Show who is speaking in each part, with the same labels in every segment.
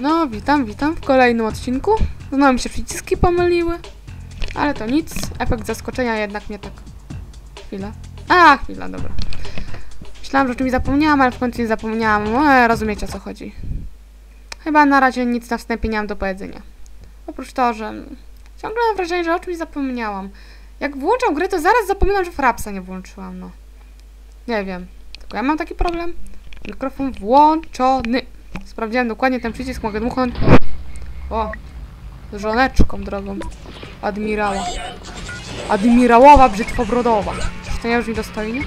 Speaker 1: No, witam, witam w kolejnym odcinku. Znowu mi się przyciski pomyliły. Ale to nic. Efekt zaskoczenia jednak mnie tak... Chwila. A, chwila, dobra. Myślałam, że o czymś zapomniałam, ale w końcu nie zapomniałam. E, rozumiecie o co chodzi. Chyba na razie nic na wstępie nie mam do powiedzenia. Oprócz to, że ciągle mam wrażenie, że o czymś zapomniałam. Jak włączam grę, to zaraz zapominam, że Frapsa nie włączyłam, no. Nie wiem. Tylko ja mam taki problem. Mikrofon włączony. Sprawdziłem dokładnie ten przycisk, mogę dmuchnąć. O, żoneczką drogą. Admirała. Admirałowa brzytwobrodowa. Czy to nie brzmi dostojnie?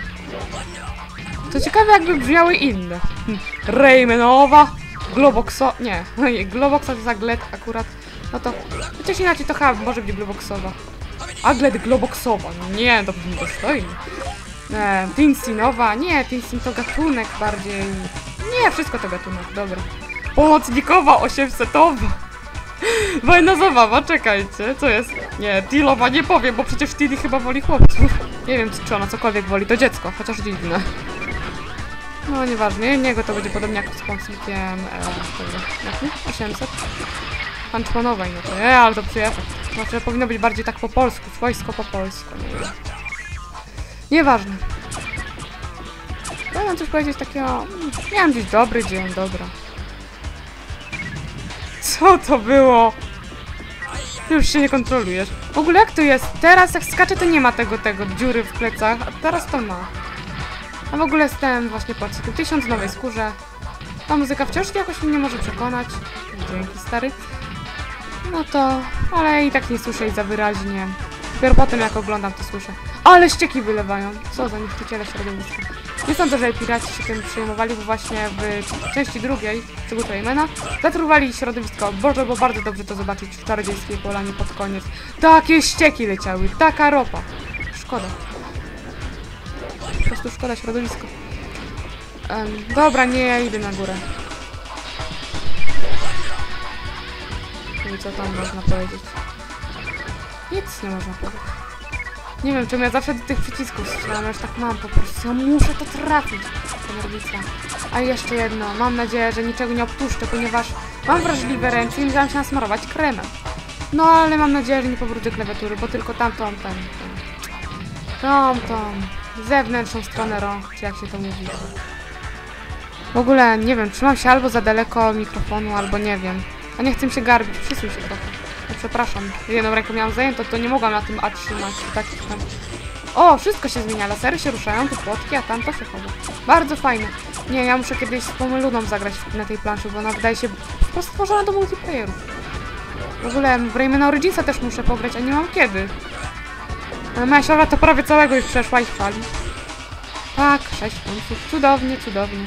Speaker 1: To ciekawe jakby brzmiały inne. Hm. Raymanowa. Globoxo... Nie, Globoxa to Aglet akurat. No to... Chociaż inaczej to chyba może być Globoxowa. Aglet Globoxowa. Nie, to brzmi dostojnie. E, Tinsinowa. Nie, Tinsin to gatunek bardziej. Nie, wszystko to gatunek, dobra. Pomocnikowa 800-owa. Fajna zabawa, czekajcie, co jest? Nie, Tilowa nie powiem, bo przecież Tilly chyba woli chłopców. Nie wiem, czy ona cokolwiek woli, to dziecko, chociaż dziwne. No, nieważne, niego to będzie podobnie jak z pomocnikiem, e, tego, jak nie? 800. Panczmanowej, no to nie, ale to przyjechać. Znaczy, powinno być bardziej tak po polsku, swojsko po polsku, nie wiem. Nieważne. Chciałam coś powiedzieć takiego... mm, Miałam dziś dobry dzień, dobra. Co to było? Ty już się nie kontrolujesz. W ogóle jak to jest? Teraz jak skaczę to nie ma tego, tego, dziury w plecach, a teraz to ma. A w ogóle jestem właśnie po cyklu tysiąc w nowej skórze. Ta muzyka wciąż jakoś mnie nie może przekonać. Dzięki, stary. No to... ale i tak nie słyszę jej za wyraźnie. Dopiero potem jak oglądam to słyszę. Ale ścieki wylewają. Co za niszczyciele środowiska. Nie sądzę, że piraci się tym przejmowali, bo właśnie w części drugiej przygód Raymana zatruwali środowisko. Boże, bo bardzo dobrze to zobaczyć w czarodziejskiej polanie pod koniec. Takie ścieki leciały, taka ropa. Szkoda. Po prostu szkoda środowiska. Em, dobra, nie, ja idę na górę. I co tam można powiedzieć? Nic nie można powiedzieć. Nie wiem, czemu ja zawsze do tych przycisków strzelam, już tak mam po prostu. Ja muszę to trafić. Nerwica. A jeszcze jedno. Mam nadzieję, że niczego nie obtuszczę, ponieważ mam wrażliwe ręce i musiałam się nasmarować kremem. No, ale mam nadzieję, że nie pobrudzę klawiatury, bo tylko tamtą, ten, ten. Tą, tą. Zewnętrzną stronę rąk, czy jak się to mówi. W ogóle, nie wiem, trzymam się albo za daleko mikrofonu, albo nie wiem. A nie chcę się garbić, przysuń się trochę. Przepraszam, jedną ręką miałam zajętą, to nie mogłam na tym A trzymać. Tak, tam. O, wszystko się zmienia, lasery się ruszają, tu płotki, a tam to się chowa. Bardzo fajne. Nie, ja muszę kiedyś z Pomeluną zagrać na tej planszy, bo ona wydaje się po prostu stworzona do multiplayeru. W ogóle w Raymana Originsa też muszę pograć, a nie mam kiedy. Ale moja siostra to prawie całego już przeszła i chwali. Tak, sześć punktów. Cudownie, cudownie.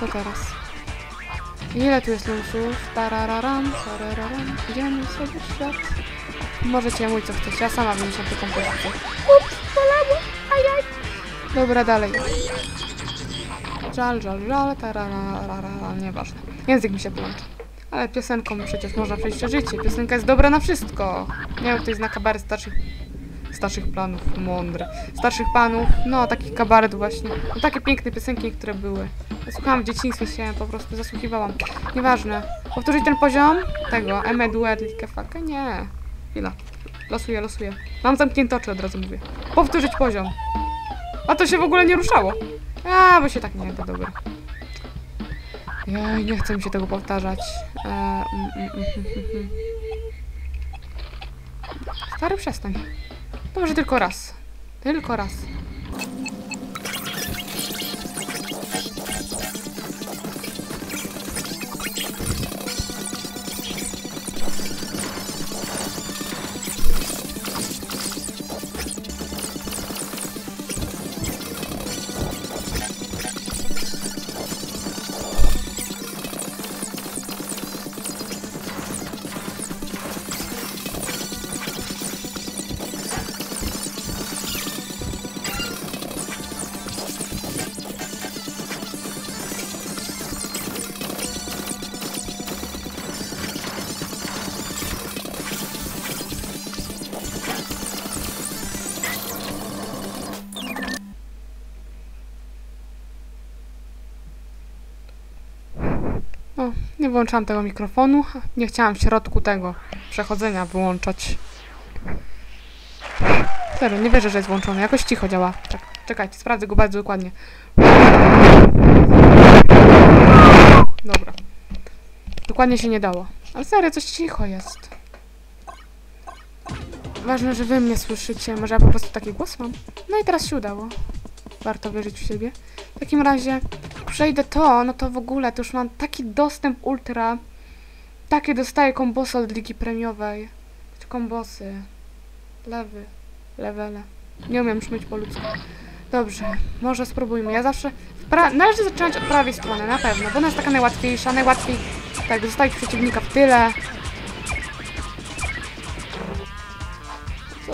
Speaker 1: Co teraz? Ile tu jest lusów? Tarararam, tarararam. Idziemy sobie w świat. Możecie mój co chcecie, ja sama wymyślam tę kompozycję. Ups, polało, ajaj. Dobra, dalej. Żal, żal, żal, tararara, nieważne. Język mi się plącze. Ale piosenką przecież można przejść życie. Piosenka jest dobra na wszystko. To jest na kabaret starszych starszych planów, mądre. Starszych panów, no takich kabaret właśnie. No, takie piękne piosenki, które były. Ja słuchałam w dzieciństwie się, po prostu zasłuchiwałam. Nieważne. Powtórzyć ten poziom tego, Emeduet, Likefaka? Nie. Chwila. Losuję, losuję. Mam zamknięte oczy, od razu mówię. Powtórzyć poziom. A to się w ogóle nie ruszało. A, bo się tak nie da, dobra. Jej, nie chcę mi się tego powtarzać. E, mm, mm, mm, mm, mm. Stary, przestań. Może tylko raz. Tylko raz. Nie wyłączałam tego mikrofonu. Nie chciałam w środku tego przechodzenia wyłączać. Serio, nie wierzę, że jest włączony. Jakoś cicho działa. Tak, czekajcie, sprawdzę go bardzo dokładnie. Dobra. Dokładnie się nie dało. Ale serio, coś cicho jest. Ważne, że wy mnie słyszycie. Może ja po prostu taki głos mam? No i teraz się udało. Warto wierzyć w siebie. W takim razie przejdę to, no to w ogóle to już mam taki dostęp ultra. Takie dostaję kombosy od ligi premiowej. Czy kombosy. Lewy. Levele. Nie umiem już myć po ludzku. Dobrze, może spróbujmy. Ja zawsze... Należy zaczynać od prawej strony, na pewno, bo ona jest taka najłatwiejsza. Najłatwiej tak zostawić przeciwnika w tyle. Co?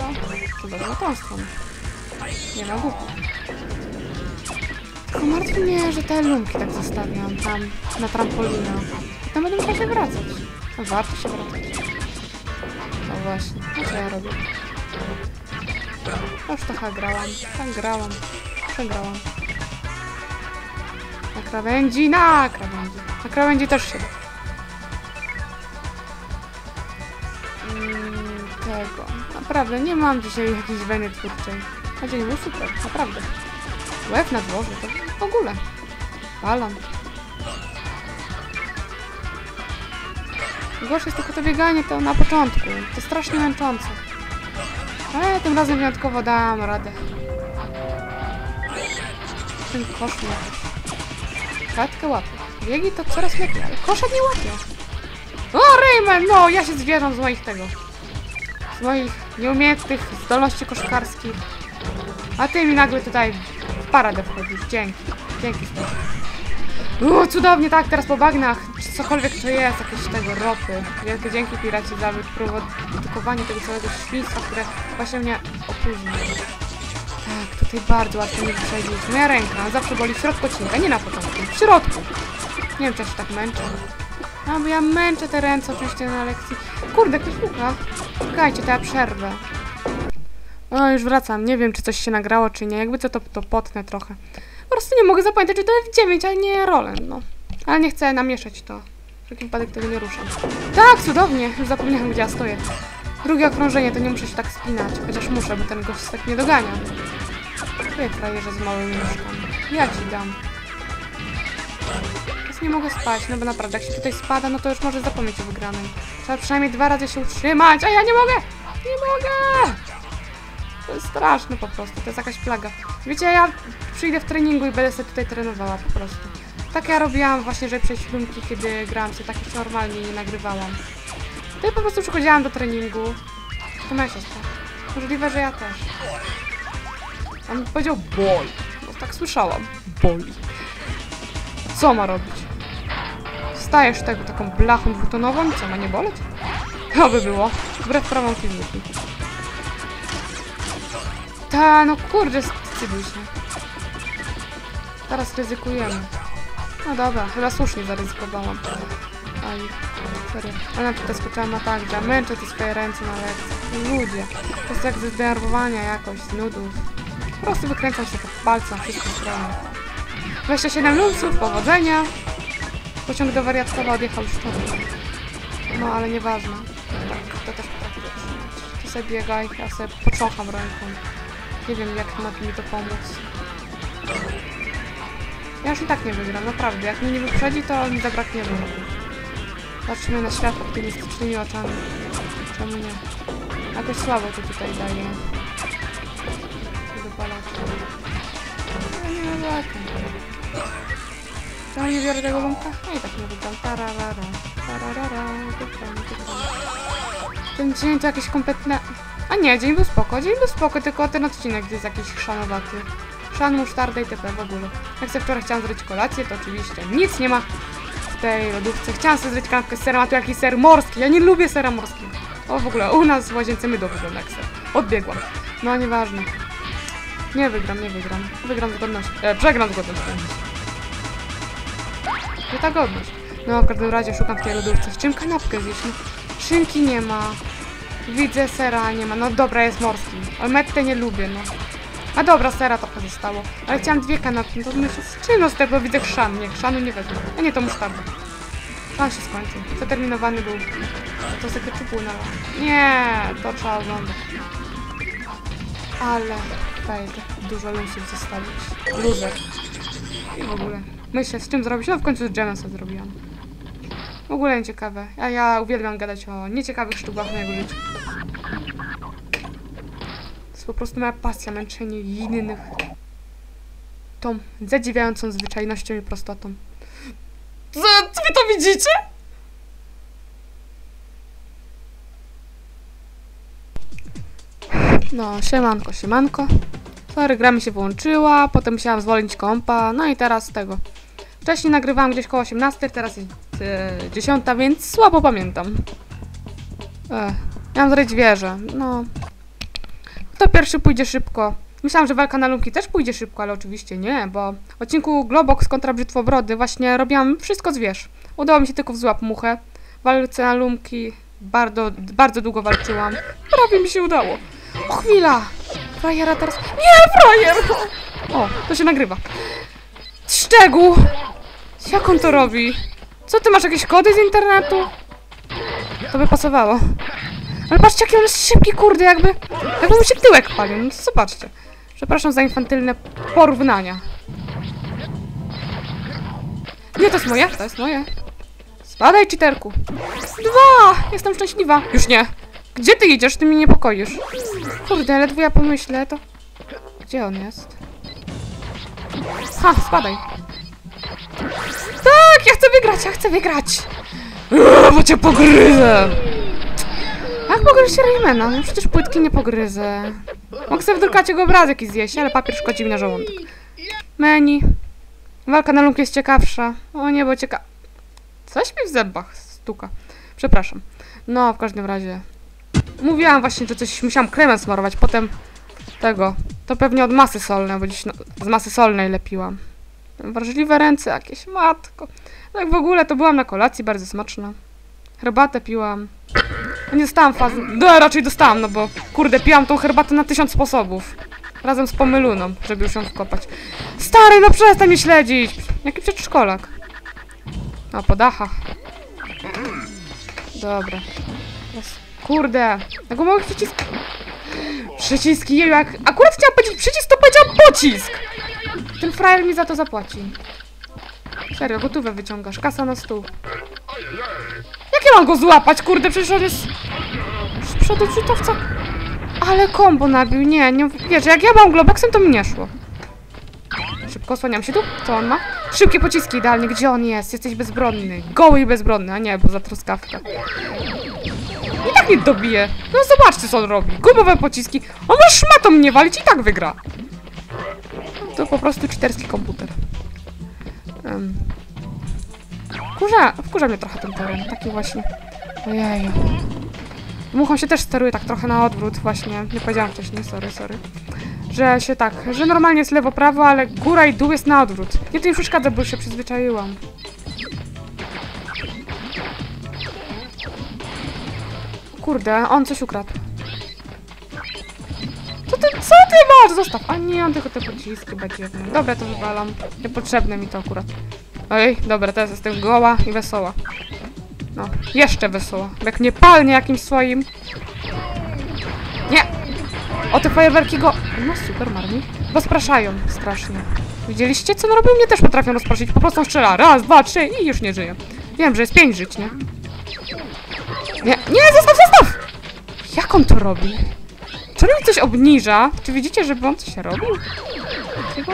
Speaker 1: To dobrze, tą stronę. Nie ma głupi. Tylko martwi mnie, że te lumki tak zostawiam tam na trampolinę. Potem będę musiała się wracać. No warto się wracać. No właśnie, no co ja robię? Już trochę grałam, tak grałam, przegrałam. Na krawędzi, na krawędzi. Na krawędzi też się. Mm, tego. Naprawdę, nie mam dzisiaj jakiejś weny twórczej. A dzień był super, naprawdę. Łeb na dworze, to w ogóle. Balan. Gorsze jest tylko to bieganie to na początku. To strasznie męczące. Ale tym razem wyjątkowo dałam radę. Ten kosz mnie Katkę łapie. Biegi to coraz lepiej, ale kosza nie łapie. O, Rayman! No, ja się zwierzam z moich tego. Z moich nieumiejętnych zdolności koszkarskich. A ty mi nagle tutaj paradę wchodzisz. Dzięki. Dzięki. O, cudownie, tak, teraz po bagnach. Czy cokolwiek to jest, jakieś tego ropy. Wielkie dzięki piraci za wyprodukowanie tego całego świństwa, które właśnie mnie opóźni. Tak, tutaj bardzo łatwo mnie wyprzedzić. Moja ręka zawsze boli w środku odcinka, nie na początku, w środku. Nie wiem, czy ja się tak męczę. A, bo ja męczę te ręce oczywiście na lekcji. Kurde, ktoś puka. Czekajcie, to ja przerwę. O, już wracam. Nie wiem, czy coś się nagrało, czy nie. Jakby co, to, to potnę trochę. Po prostu nie mogę zapamiętać, czy to F9, a nie Roland, no. Ale nie chcę namieszać to. W wszelkim wypadek tego nie ruszam. Tak, cudownie. Już zapomniałam, gdzie ja stoję. Drugie okrążenie, to nie muszę się tak spinać. Chociaż muszę, bo ten gość tak nie dogania. Ty, frajerze z małymi nóżkami. Ja ci dam. Teraz nie mogę spać, no bo naprawdę, jak się tutaj spada, no to już może zapomnieć o wygranym. Trzeba przynajmniej dwa razy się utrzymać, a ja nie mogę! Nie mogę! To jest straszne po prostu, to jest jakaś plaga. Wiecie, ja przyjdę w treningu i będę sobie tutaj trenowała po prostu. Tak ja robiłam właśnie, żeby przejść filmiki, kiedy grałam się, tak już normalnie nie nagrywałam. To ja po prostu przychodziłam do treningu. To moja siostra. Możliwe, że ja też. On powiedział boli. No tak słyszałam. Boli. Co ma robić? Stajesz tego taką blachą dwutonową? Co, ma nie boleć? To by było. Wbrew prawom fizyki. Ta, no kurde, scyduj się. Teraz ryzykujemy. No dobra, chyba słusznie zaryzykowałam. Aj, serio. Ona tutaj skoczyłam na tak, że męczę te swoje ręce na lekcji. Ludzie, to jest jak ze zdenerwowania jakoś, z nudów. Po prostu wykręcam się tak palcem na wszystkie strony. 27 lumsów, powodzenia. Pociąg do wariatkowa odjechał już wtedy. No, ale nieważne. Tak, to też dotrzymać. Ty sobie biegaj, ja sobie począcham ręką. Nie wiem, jak ma mi to pomóc. Ja już i tak nie wygram, naprawdę. Jak mnie nie wyprzedzi, to mi zabraknie wyniku. Patrzmy na świat optymistycznymi oczami. Czemu nie? Jakoś słabo to tutaj daje. Dopalacze. Ale nie ma zakiem. Czemu nie biorę tego lumka? No i tak nie wygram. Tararara. Tararara. Wygram, wygram. Ten dzień to jakieś kompletne... A nie, dzień był spoko. Dzień był spoko, tylko ten odcinek jest jakiś chrzanowaty. Szan, musztarda i TP w ogóle. Jak sobie wczoraj chciałam zrobić kolację, to oczywiście nic nie ma w tej lodówce. Chciałam sobie zrobić kanapkę z serem, a tu jakiś ser morski. Ja nie lubię sera morskiego. O, w ogóle, u nas w łazience mydło wygląda jak ser. Odbiegłam. No, nieważne. Nie wygram, nie wygram. Wygram z godnością. E, przegram z. Nie ta godność. No, w każdym razie szukam w tej lodówce. Z czym kanapkę zjeść? No, szynki nie ma. Widzę sera, nie ma. No dobra, jest morski. Ale mettę nie lubię, no. A dobra, sera trochę zostało. Ale chciałam dwie kanapki, no to myślę, z no z tego widzę chrzan? Nie, chrzanu nie wezmę. A nie, to musztarda. On się skończył. Zaterminowany był. To sobie ketchupu na... Nie, to trzeba oglądać. Ale fail. Dużo lusów zostawić. Luzek. I w ogóle. Myślę, z czym zrobić? No w końcu z dżemem sobie zrobiłam. W ogóle nieciekawe. A ja uwielbiam gadać o nieciekawych sztukach mojego życia. To jest po prostu moja pasja, męczenie innych. Tą zadziwiającą zwyczajnością i prostotą. Co, wy to widzicie? No, siemanko, siemanko. Sorry, gra mi się włączyła, potem musiałam zwolnić kompa, no i teraz tego. Wcześniej nagrywałam gdzieś koło 18, teraz jest e, 10, więc słabo pamiętam. E, miałam zrobić wieżę, no. Kto pierwszy pójdzie szybko? Myślałam, że walka na lumki też pójdzie szybko, ale oczywiście nie, bo w odcinku Globox kontra Brzytwobrody właśnie robiłam wszystko z wież. Udało mi się tylko w złap muchę. W walce na lumki bardzo, bardzo długo walczyłam. Prawie mi się udało. O, chwila! Frajera teraz... Nie, frajer! O, to się nagrywa. Szczegół! Jak on to robi? Co, ty masz jakieś kody z internetu? To by pasowało. Ale patrzcie, jaki on jest szybki, kurde, jakby... Jakby mu się tyłek palił, no zobaczcie. Przepraszam za infantylne porównania. Nie, to jest moje, to jest moje. Spadaj, cheaterku. Dwa! Jestem szczęśliwa. Już nie. Gdzie ty idziesz? Ty mnie niepokoisz. Kurde, ledwo ja pomyślę, to... Gdzie on jest? Ha, spadaj. Tak, ja chcę wygrać, ja chcę wygrać. Eee, bo cię pogryzę. Jak pogryźć Raymana? No przecież płytki nie pogryzę. Mogę sobie w drukacie go obrazek i zjeść, ale papier szkodzi mi na żołądek. Menu. Walka na lunkę jest ciekawsza. O nie, bo cieka... Coś mi w zębach stuka. Przepraszam. No, w każdym razie. Mówiłam właśnie, że coś musiałam kremem smarować, potem tego. To pewnie od masy solnej, bo dziś no, z masy solnej lepiłam. Wrażliwe ręce jakieś, matko. Tak w ogóle to byłam na kolacji, bardzo smaczna. Herbatę piłam. No Nie dostałam fazy. No, raczej dostałam, no bo kurde, piłam tą herbatę na tysiąc sposobów. Razem z pomyluną, żeby już ją wkopać. Stary, no przestań mnie śledzić! Jaki przedszkolak. O, po dachach. Dobra. Teraz- Kurde, tego małych przycisk... Przyciski, jak akurat chciałam powiedzieć przycisk, to powiedziałam pocisk! Ten frajer mi za to zapłaci. Serio, gotówę wyciągasz, kasa na stół. Jak ja mam go złapać, kurde, przecież on jest... Z przodu. Ale kombo nabił, nie, nie, wiesz, jak ja mam globoksem, to mi nie szło. Szybko osłaniam się tu, co on ma? Szybkie pociski, idealnie, gdzie on jest? Jesteś bezbronny, goły i bezbronny, a nie, bo za truskawkę. I tak mnie dobije. No zobaczcie, co on robi. Gumowe pociski. On może szmatą mnie walić i tak wygra. Po prostu czyterski komputer. Um. Wkurza, wkurza mnie trochę ten teren, taki właśnie. Ojej. Muchą się też steruje tak trochę na odwrót właśnie. Nie powiedziałam wcześniej, sorry, sorry. Że się tak, że normalnie jest lewo-prawo, ale góra i dół jest na odwrót. Nie to mi przeszkadza, bo już się przyzwyczaiłam. Kurde, on coś ukradł. Ty, co ty masz? Zostaw. A nie, on tylko te pociski będzie. Dobra, to wywalam. Niepotrzebne mi to akurat. Oj, dobra, teraz jestem goła i wesoła. No, jeszcze wesoła. Jak nie palnie jakimś swoim. Nie! O, te fajerwerki go... No, super, marni. Rozpraszają strasznie. Widzieliście, co on robił? Mnie też potrafią rozproszyć. Po prostu strzela. Raz, dwa, trzy i już nie żyje. Wiem, że jest pięć żyć, nie? Nie, nie, zostaw, zostaw! Jak on to robi? Mi coś obniża? Czy widzicie, żeby on coś robił? Takiego?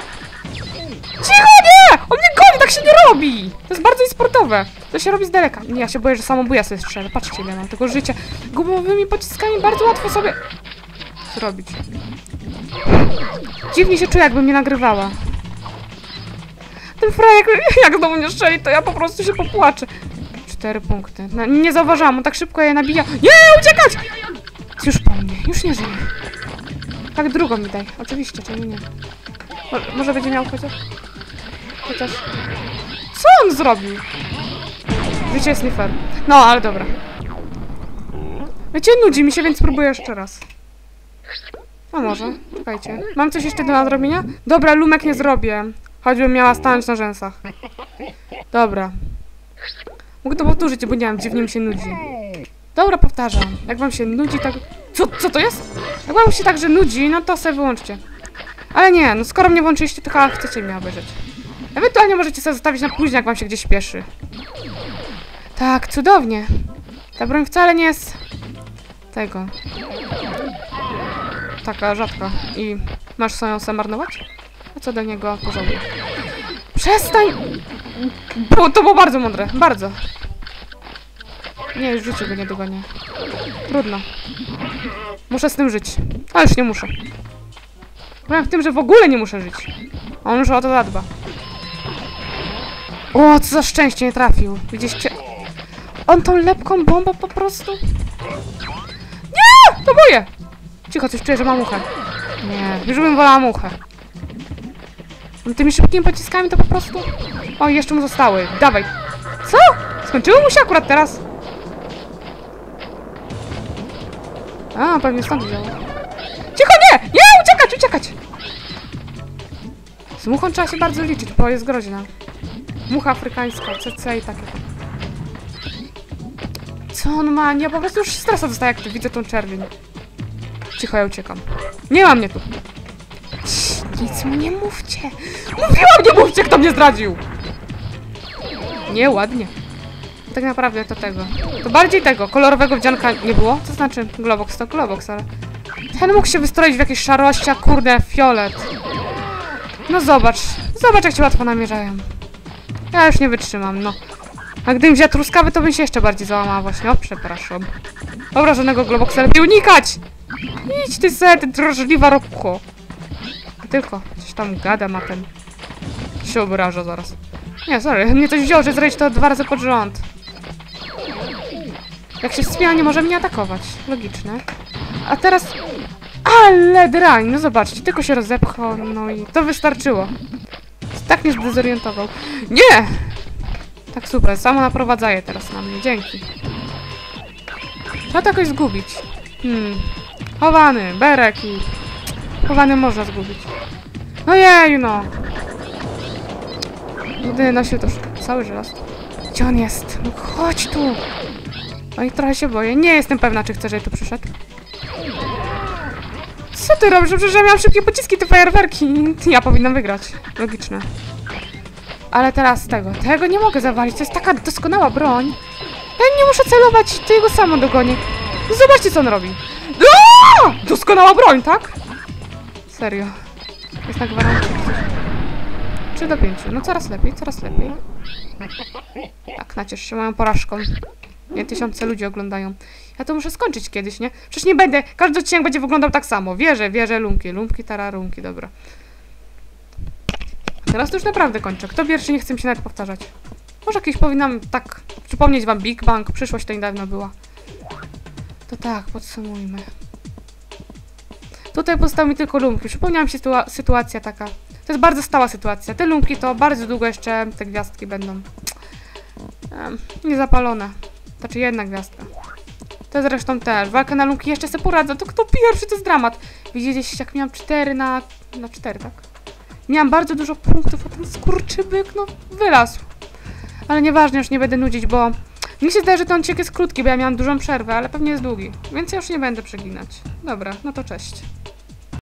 Speaker 1: Cicho, nie! On mnie goni, tak się nie robi! To jest bardzo niesportowe. To się robi z daleka. Nie, ja się boję, że samobuja sobie strzelę. Patrzcie, ile mam tego życia. Gumowymi pociskami bardzo łatwo sobie zrobić. Dziwnie się czuję, jakbym mnie nagrywała. Ten frajek, jak znowu mnie strzeli, to ja po prostu się popłaczę. Cztery punkty. Nie zauważyłam, on tak szybko je nabija. Nie, uciekać! Już po mnie, już nie żyje. Tak, drugą mi daj. Oczywiście, czemu nie? Mo może będzie miał chociaż... Chociaż... Co on zrobił? Życie jest nie fair. No, ale dobra. Wiecie, nudzi mi się, więc spróbuję jeszcze raz. A może? Czekajcie. Mam coś jeszcze do nadrobienia? Dobra, lumek nie zrobię. Choćbym miała stanąć na rzęsach. Dobra. Mogę to powtórzyć, bo nie wiem, dziwnie mi się nudzi. Dobra, powtarzam. Jak wam się nudzi, tak... Co, co to jest? Jak wam się także nudzi, no to sobie wyłączcie. Ale nie, no skoro mnie włączyliście, to chyba chcecie mnie obejrzeć. Ewentualnie możecie sobie zostawić na później, jak wam się gdzieś śpieszy. Tak, cudownie. Ta broń wcale nie jest... Tego. Taka rzadka. I masz swoją sobie marnować? A co do niego pożałuję. Przestań! Było, to było bardzo mądre, bardzo. Nie, już w życiu go nie dogonię. Trudno. Muszę z tym żyć. Ale już nie muszę. Problem w tym, że w ogóle nie muszę żyć. On już o to zadba. O, co za szczęście, nie trafił. Widzieliście? On tą lepką bombą po prostu... Nie! To moje! Cicho, coś czuję, że mam muchę. Nie, już bym wolała muchę. Tymi szybkimi pociskami to po prostu... O, jeszcze mu zostały. Dawaj. Co? Skończyło mu się akurat teraz? A, pewnie stąd wziął. Cicho, nie! Nie! Uciekać, uciekać! Z muchą trzeba się bardzo liczyć, bo jest groźna. Mucha afrykańska, CC i takie. Co on ma? Ja po prostu już stresa dostaję, jak widzę tą czerwień. Cicho, ja uciekam. Nie ma mnie tu. Nic mu nie mówcie. Mówiłam, nie mówcie, kto mnie zdradził! Nieładnie. Tak naprawdę to tego. To bardziej tego, kolorowego wdzianka nie było. To znaczy, Globox to Globox, ale... Ten mógł się wystroić w jakieś szarości, a kurde, fiolet. No zobacz. Zobacz, jak cię łatwo namierzają. Ja już nie wytrzymam, no. A gdybym wzięła truskawy, to bym się jeszcze bardziej załamała właśnie. O, przepraszam. Dobra, żadnego Globoxa lepiej unikać! Idź ty se, ty drożliwa robko. Tylko, coś tam gada ma ten. Się obraża zaraz. Nie, sorry, mnie coś wzięło, że zrobić to dwa razy pod rząd. Jak się wspina, nie może mnie atakować. Logiczne. A teraz... Ale drań, no zobaczcie, tylko się rozepchał, no i to wystarczyło. Tak mnie zdezorientował. Nie! Tak super, samo naprowadzaje teraz na mnie, dzięki. Trzeba to jakoś zgubić. Hmm. Chowany, berek i... Chowany można zgubić. No jeju, no. Jedyny nosił to cały żelaz. Gdzie on jest? No chodź tu. No i trochę się boję. Nie jestem pewna, czy chcę, żeby tu przyszedł. Co ty robisz? Przecież ja miałam szybkie pociski, te fajerwerki. Ja powinnam wygrać. Logiczne. Ale teraz tego. Tego nie mogę zawalić. To jest taka doskonała broń. Ja nie muszę celować, to jego samo dogonię. Zobaczcie, co on robi. Aaaa! Doskonała broń, tak? Serio. Jest na gwarancji. 3 do 5. No coraz lepiej, coraz lepiej. Tak, naciesz się moją porażką. Nie tysiące ludzi oglądają. Ja to muszę skończyć kiedyś, nie? Przecież nie będę. Każdy odcinek będzie wyglądał tak samo. Wierzę, wierzę, lumki, lumki, tararumki, dobra. A teraz to już naprawdę kończę. Kto pierwszy, nie chce mi się nawet powtarzać. Może kiedyś powinnam tak przypomnieć wam Big Bang. Przyszłość to niedawno była. To tak, podsumujmy. Tutaj pozostały mi tylko lumpki. Przypomniała mi się sytua- sytuacja taka. To jest bardzo stała sytuacja. Te lumpki to bardzo długo jeszcze te gwiazdki będą em, niezapalone. Znaczy jedna gwiazdka. To zresztą też. Walkę na lumpki jeszcze sobie poradzę. To kto pierwszy? To jest dramat. Widzieliście jak miałam 4 na... na 4, tak? Miałam bardzo dużo punktów, a ten skurczybyk, no, wylazł. Ale nieważne, już nie będę nudzić, bo... Mi się zdaje, że ten odcinek jest krótki, bo ja miałam dużą przerwę, ale pewnie jest długi. Więc ja już nie będę przeginać. Dobra, no to cześć.